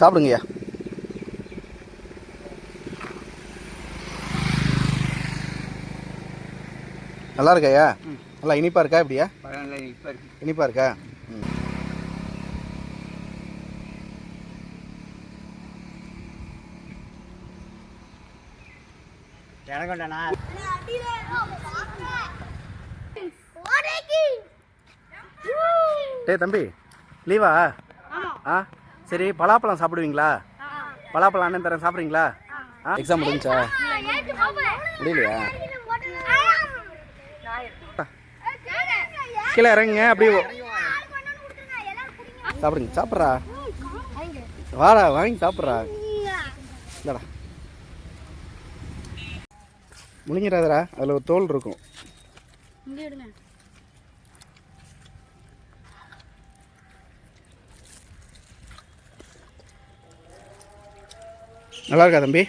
சாப்பிடுங்கய்யா. நல்லா இருக்காயா? நல்லா இனிப்பாக இருக்கா இப்படியா? இனிப்பாக இருக்கா? ம். எனக்கொண்டா டேய் தம்பி லீவா ஆ சரி பலாப்பழம் சாப்பிடுவீங்களா? பலாப்பழம் அண்ணன் தரேன் சாப்பிட்றீங்களா? ஆ? எக்ஸாம் முடிஞ்சா? முடியலையா? கீழே இறங்குங்க அப்படியே சாப்பிடுங்க சாப்பிட்றா. வாடா வாங்கி சாப்பிட்றா. இல்லடா முழுங்கிறாதடா அதில் ஒரு தோல் இருக்கும். நல்லா இருக்கா தம்பி?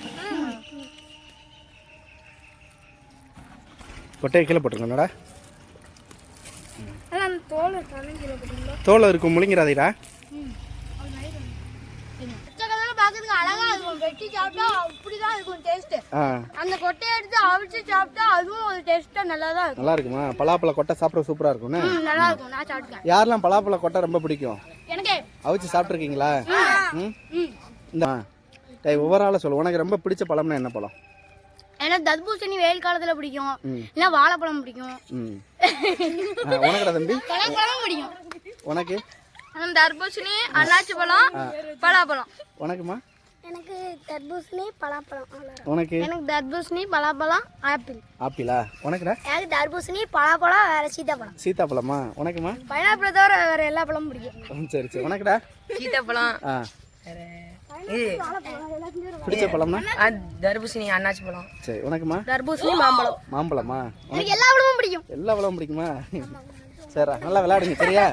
கொட்டையை கீழே போட்டுருக்கோம்டா தோல் இருக்கும் முழுங்கிறாதீடா அழகா இருக்கும். வெட்டி சாப்பிட்டா அப்படிதான் இருக்கும் டேஸ்ட் ஆ அந்த கொட்டையை எடுத்து அவிச்சு சாப்பிட்டா அதுவும் ஒரு டேஸ்டா நல்லா தான் இருக்கும். நல்லா இருக்குமா பலாப்பழ கொட்டை சாப்பிட சூப்பராக இருக்கும்ண்ணே ம், நல்லா இருக்கும் நான் சாப்பிட்டேன் யாரெல்லாம் பலாப்பழ கொட்டை ரொம்ப பிடிக்கும்? எனக்கு அவிச்சு சாப்பிட்ருக்கீங்களா இந்த டேய் ஒவ்வொரு ஆளை சொல்லு. உனக்கு ரொம்ப பிடிச்ச பழம்னா என்ன பழம்? எனக்கு தர்பூசணி வெயில் காலத்துல பிடிக்கும். இல்ல வாழைப்பழம் பிடிக்கும். உனக்குடா தம்பி? பழம் பிடிக்கும். உனக்கு? தர்பூசணி அன்னாச்சி பழம் பலாப்பழம். உனக்குமா? எனக்கு தர்பூசணி பலாப்பழம் உனக்கு? எனக்கு தர்பூசணி பலாப்பழம் ஆப்பிள். ஆப்பிளா? உனக்குடா? எனக்கு தர்பூசணி பலாப்பழம் வேற சீத்தாப்பழம். சீத்தாப்பழமா? உனக்குமா? பைனாப்பிள் தவிர வேற எல்லா பழமும் பிடிக்கும். ம், சரி சரி. உனக்குடா? சீத்தாப்பழம். ஆ. பிடிச்ச பழம்னா? ஆ, தர்பூசணி அண்ணாச்சி பழம். சரி உனக்குமா? தர்பூசணி மாம்பழம். மாம்பழமா? எனக்கு எல்லா பழமும் பிடிக்கும். எல்லா பழமும் பிடிக்குமா? சரிடா நல்லா விளையாடுங்க சரியா?